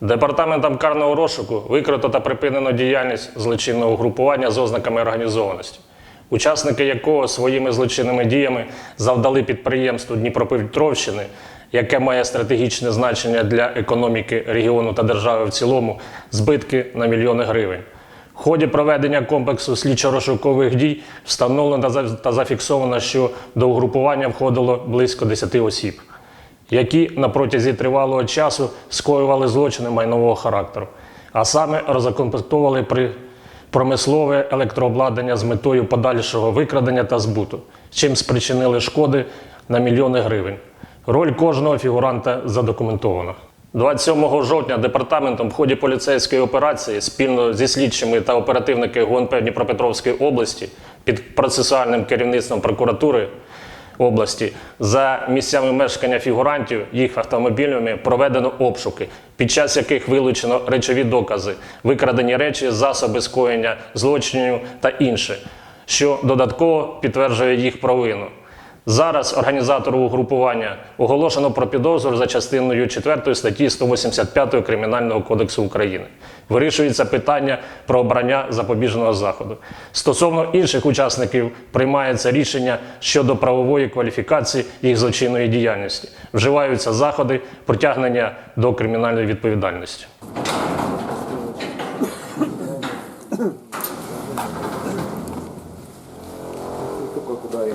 Департаментом карного розшуку викрито та припинено діяльність злочинного групування з ознаками організованості, учасники якого своїми злочинними діями завдали підприємству Дніпропетровщини, яке має стратегічне значення для економіки регіону та держави в цілому, збитки на мільйони гривень. В ході проведення комплексу слідчо-розшукових дій встановлено та за- та зафіксовано, що до угрупування входило близько 10 осіб які на протязі тривалого часу скоювали злочини майнового характеру, а саме розкомплектовували при промислове електрообладнання з метою подальшого викрадення та збуту, чим спричинили шкоди на мільйони гривень. Роль кожного фігуранта задокументована. 27 жовтня департаментом в ході поліцейської операції спільно зі слідчими та оперативники ГУНП Дніпропетровської області під процесуальним керівництвом прокуратури області за місцями мешкання фігурантів, їх автомобілями проведено обшуки, під час яких вилучено речові докази, викрадені речі, засоби скоєння злочинів та інше, що додатково підтверджує їх провину. Зараз організатору угрупування оголошено про підозру за частиною 4 статті 185 Кримінального кодексу України. Вирішується питання про обрання запобіжного заходу. Стосовно інших учасників приймається рішення щодо правової кваліфікації їх злочинної діяльності. Вживаються заходи притягнення до кримінальної відповідальності. Куда я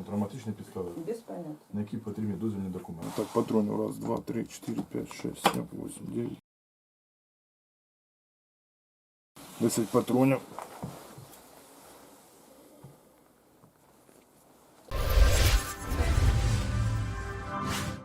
Ну, Травматичні підстави, Без поняття. на які потрібні дозвільні документи. Так, патронів раз, два, три, чотири, п'ять, шесть, сім, вісім, дев'ять. Десять патронів.